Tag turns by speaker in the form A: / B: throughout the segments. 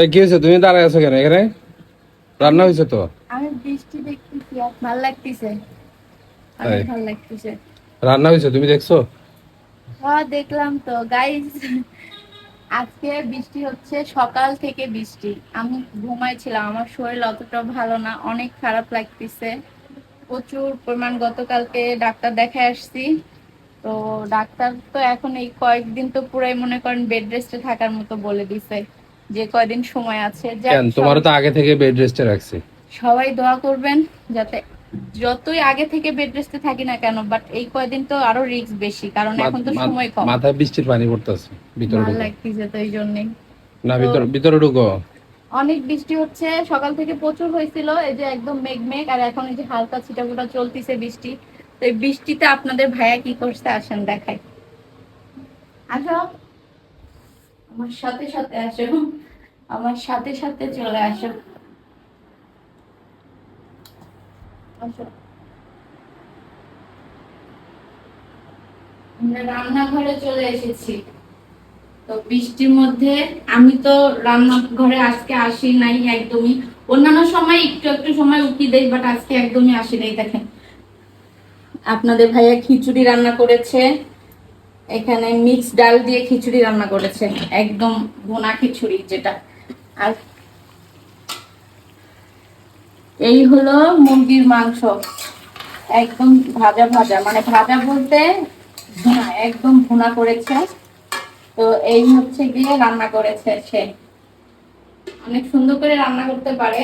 A: এই কি হয়েছে তুমি দাঁড়ায় আছো কেন এখানে? রান্না হয়েছে তো?
B: আমি বৃষ্টি দেখতেছি আর ভালো লাগতেছে। অনেক ভালো লাগতেছে।
A: রান্না হয়েছে তুমি দেখছ?
B: হ্যাঁ দেখলাম তো। গাইস আজকে বৃষ্টি হচ্ছে সকাল থেকে বৃষ্টি। আমি ঘুমাইছিলাম আমার শরীর অতটা ভালো না অনেক খারাপ লাগতেছে। প্রচুর পরিমাণ গতকালকে ডাক্তার দেখে আসছি। তো ডাক্তার তো এখন এই কয়েকদিন তো পুরাই মনে করেন বেড রেস্টে থাকার মতো বলে দিছে। যে কয়দিন সময় আছে
A: তোমার তো আগে থেকে বেড রেস্টে রাখছি।
B: সবাই দোয়া করবেন যাতে যতই আগে থেকে বেড রেস্টে থাকি না কেন বাট এই কয়দিন তো আরও রিস্ক বেশি কারণ এখন তো সময় কম।
A: মাথায় বৃষ্টির পানি পড়তেছে ভিতরে ঢুকো।
B: লাগতেছে তো এই জন্যই।
A: না ভিতর ভিতরে ঢুকো।
B: অনেক বৃষ্টি হচ্ছে সকাল থেকে প্রচুর হয়েছিল এই যে একদম মেঘ মেঘ আর এখন এই যে হালকা ছিটাফোটা চলতেছে বৃষ্টি। তো এই বৃষ্টিতে আপনাদের ভাইয়া কি করছে আসেন দেখাই। আসো। আমার সাথে সাথে আসো। আমার সাথে সাথে চলে আসো। আমরা রান্নাঘরে চলে এসেছি। তো বৃষ্টির মধ্যে আমি তো রান্নাঘরে আজকে আসি নাই একদমই। অন্যান্য সময় একটু একটু সময় উঠি দেই বাট আজকে একদমই আসি নাই, দেখেন। আপনাদের ভাইয়া খিচুড়ি রান্না করেছে। এখানে মিক্স ডাল দিয়ে খিচুড়ি রান্না করেছে, একদম ভুনা খিচুড়ি যেটা। আর এই হলো মুরগির মাংস, একদম ভাজা ভাজা মানে ভাজা বলতে একদম ভুনা করেছে। তো এই হচ্ছে গিয়ে রান্না করেছে সে। অনেক সুন্দর করে রান্না করতে পারে।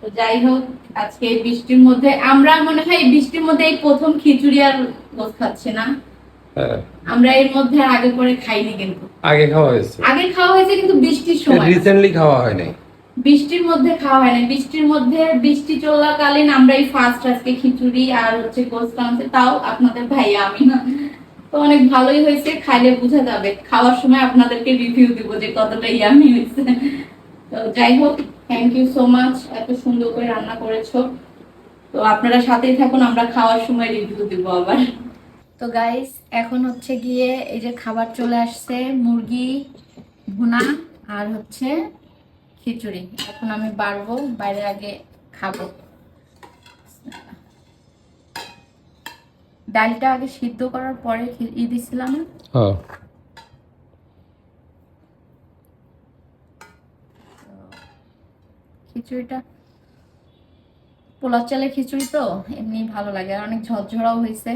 B: তো যাই হোক, আজকে এই বৃষ্টির মধ্যে, আমরা মনে হয় এই বৃষ্টির মধ্যে এই প্রথম খিচুড়ি আর গোস খাচ্ছি না। আমরা এর মধ্যে আগে পরে খাইনি কিন্তু।
A: আগে খাওয়া হয়েছে।
B: আগে খাওয়া হয়েছে কিন্তু বৃষ্টির সময়।
A: রিসেন্টলি খাওয়া হয় নাই।
B: বৃষ্টির মধ্যে খাওয়া হয় না বৃষ্টির মধ্যে বৃষ্টি চলাকালীন আমরা এই ফার্স্ট আজকে খিচুড়ি আর হচ্ছে গোস খাওয়াচ্ছে তাও আপনাদের ভাইয়া আমি না। তো অনেক ভালোই হয়েছে। খাইলে বোঝা যাবে। খাওয়ার সময় আপনাদেরকে রিভিউ দিব যে কতটা ইয়ামি হয়েছে। তো যাই হোক থ্যাংক ইউ সো মাচ এত সুন্দর করে রান্না করেছ। তো আপনারা সাথেই থাকুন আমরা খাওয়ার সময় রিভিউ দিব আবার। তো গাইস এখন হচ্ছে গিয়ে এই যে খাবার চলে আসছে মুরগি ভুনা আর হচ্ছে খিচুড়ি। এখন আমি বাড়বো বাইরে আগে খাব। ডালটা আগে সিদ্ধ করার পরে ই দিছিলাম?
A: হ্যাঁ
B: খিচুড়িটা। পোলাও চালের খিচুড়ি তো এমনি ভালো লাগে। আর অনেক ঝরঝরাও হয়েছে।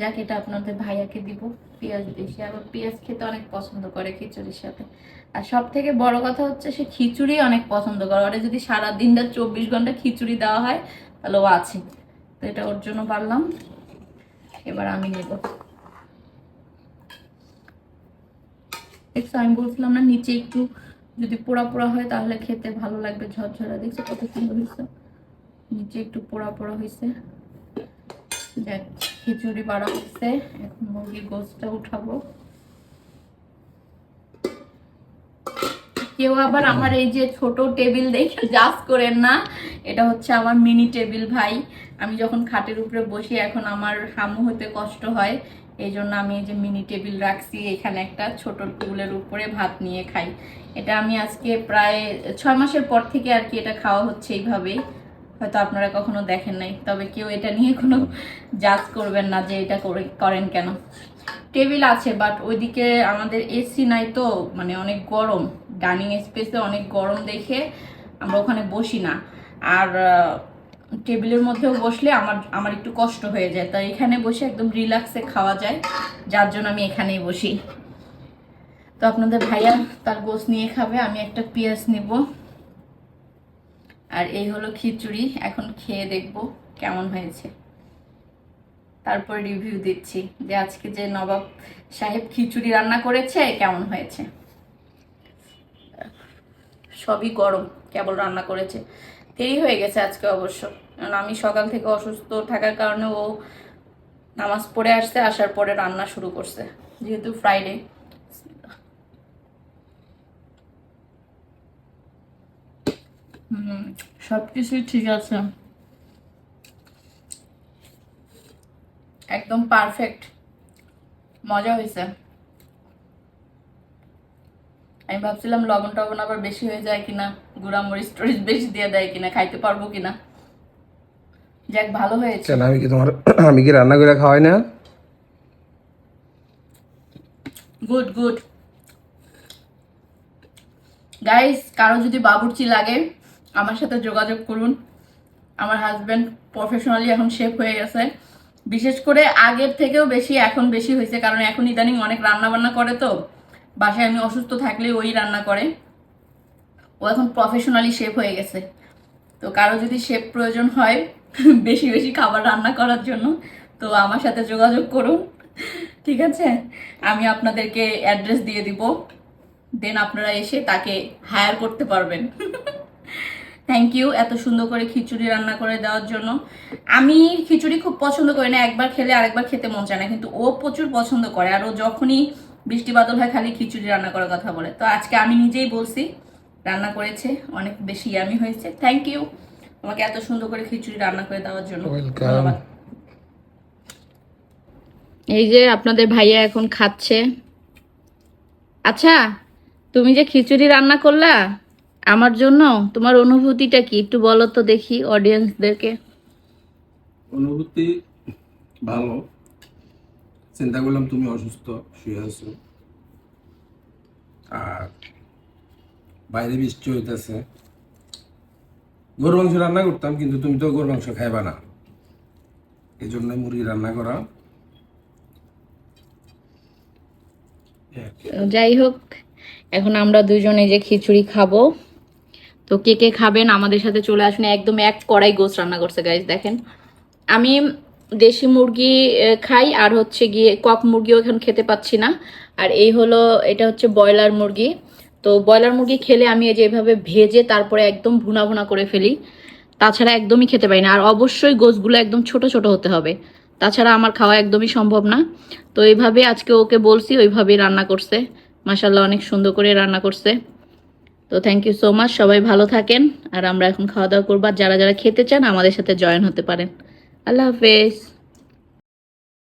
B: যাক, এটা আপনাদের ভাইয়াকে দিব। পেঁয়াজ বেশি আবার পেঁয়াজ খেতে অনেক পছন্দ করে খিচুড়ির সাথে। আর সব থেকে বড় কথা হচ্ছে সে খিচুড়ি অনেক পছন্দ করে। ওরা যদি সারা দিনটা চব্বিশ ঘণ্টা খিচুড়ি দেওয়া হয়, তাহলে ও আছে। তো এটা ওর জন্য পারলাম। এবার আমি নেব। দেখছ, আমি বলছিলাম না, নিচে একটু যদি পোড়া পোড়া হয়, তাহলে খেতে ভালো লাগবে ঝরঝরা। দেখছ কত সুন্দর হয়েছে। নিচে একটু পোড়া পোড়া হয়েছে। দেখ খিচুড়ি বাড়া হচ্ছে, এখন মুরগির গোসটা উঠাবো। কেউ আবার আমার এই যে ছোট টেবিল দেখে জাজ করেন না, এটা হচ্ছে আমার মিনি টেবিল ভাই। আমি যখন খাটের উপরে বসি, এখন আমার হামু হতে কষ্ট হয়। এই জন্য আমি এই যে মিনি টেবিল রাখছি, এখানে একটা ছোট টুলের উপরে ভাত নিয়ে খাই। এটা আমি আজকে প্রায় ছয় মাসের পর থেকে আর কি এটা খাওয়া হচ্ছে এইভাবেই। হয়তো আপনারা কখনো দেখেন নাই। তবে কেউ এটা নিয়ে কোনো জাজ করবেন না যে এটা করে করেন কেন। টেবিল আছে বাট ওইদিকে আমাদের এসি নাই তো মানে অনেক গরম। ডাইনিং স্পেসে অনেক গরম দেখে আমরা ওখানে বসি না। আর টেবিলের মধ্যেও বসলে আমার আমার একটু কষ্ট হয়ে যায়। তাই এখানে বসে একদম রিল্যাক্সে খাওয়া যায়। যার জন্য আমি এখানেই বসি। তো আপনাদের ভাইয়া তার গোস নিয়ে খাবে, আমি একটা পেঁয়াজ নিব। আর এই হলো খিচুড়ি। এখন খেয়ে দেখব কেমন হয়েছে। তারপর রিভিউ দিচ্ছি যে আজকে যে নবাব সাহেব খিচুড়ি রান্না করেছে, কেমন হয়েছে? সবই গরম, কেবল রান্না করেছে। দেরি হয়ে গেছে আজকে অবশ্য। কারণ আমি সকাল থেকে অসুস্থ থাকার কারণে ও নামাজ পড়ে আসছে, আসার পরে রান্না শুরু করছে। যেহেতু ফ্রাইডে হুম সবকিছুই ঠিক আছে। একদম পারফেক্ট মজা হয়েছে। আমি ভাবছিলাম লবণ টবণ আবার বেশি হয়ে যায় কিনা গুঁড়া মরিচ টরিচ বেশি দিয়ে দেয় কিনা খাইতে পারব কিনা। যাক ভালো হয়েছে।
A: আমি কি তোমার আমি কি রান্না করে খাওয়াই না?
B: গুড গুড গাইস কারও যদি বাবুর্চি লাগে আমার সাথে যোগাযোগ করুন। আমার হাজব্যান্ড প্রফেশনালি এখন শেফ হয়ে গেছে। বিশেষ করে আগের থেকেও বেশি, এখন বেশি হয়েছে। কারণ এখন ইদানিং অনেক রান্না বান্না করে তো। বাসায় আমি অসুস্থ থাকলে ওই রান্না করে। ও এখন প্রফেশনালি শেফ হয়ে গেছে। তো কারও যদি শেফ প্রয়োজন হয়, বেশি বেশি খাবার রান্না করার জন্য, তো আমার সাথে যোগাযোগ করুন। ঠিক আছে? আমি আপনাদেরকে অ্যাড্রেস দিয়ে দিব। দেন আপনারা এসে তাকে হায়ার করতে পারবেন। থ্যাংক ইউ এত সুন্দর করে খিচুড়ি রান্না করে দেওয়ার জন্য। আমি খিচুড়ি খুব পছন্দ করি না একবার খেলে আরেকবার খেতে মন চায় না কিন্তু ও প্রচুর পছন্দ করে আর ও যখনই বৃষ্টি বাদল হয় খালি খিচুড়ি রান্না করার কথা বলে। তো আজকে আমি নিজেই বলছি রান্না করেছে অনেক বেশি ইয়ামি হয়েছে। থ্যাংক ইউ আমাকে এত সুন্দর করে খিচুড়ি রান্না করে দেওয়ার জন্য। ধন্যবাদ। এই যে আপনাদের ভাইয়া এখন খাচ্ছে। আচ্ছা তুমি যে খিচুড়ি রান্না করলা আমার জন্য? তোমার অনুভূতিটা কি? একটু বলো তো দেখি অডিয়েন্সদেরকে
C: অনুভূতি ভালো। চিন্তা করলাম তুমি অসুস্থ শুয়ে আছো। আর বাইরে বৃষ্টি হইতেছে। গরু মাংস রান্না করতাম কিন্তু তুমি তো গরু মাংস খাইবা না। এই জন্য মুরগি রান্না করা।
B: যাই হোক এখন আমরা দুজনে যে খিচুড়ি খাব তো কে কে খাবেন, আমাদের সাথে চলে আসুন। একদম এক কড়াই গোস রান্না করছে গাইজ দেখেন। আমি দেশি মুরগি খাই, আর হচ্ছে গিয়ে কক মুরগিও এখন খেতে পাচ্ছি না। আর এই হলো, এটা হচ্ছে ব্রয়লার মুরগি। তো ব্রয়লার মুরগি খেলে আমি এই যে এভাবে ভেজে তারপরে একদম ভুনা ভুনা করে ফেলি। তাছাড়া একদমই খেতে পারি না। আর অবশ্যই গোসগুলো একদম ছোট ছোট হতে হবে। তাছাড়া আমার খাওয়া একদমই সম্ভব না। তো এইভাবে আজকে ওকে বলছি, ওইভাবেই রান্না করছে। মাসাল্লাহ অনেক সুন্দর করে রান্না করছে। তো থ্যাংক ইউ সো মাচ সবাই ভালো থাকেন। আর আমরা এখন খাওয়া দাওয়া করব যারা যারা খেতে চান, আমাদের সাথে জয়েন হতে পারেন। আল্লাহ হাফেজ।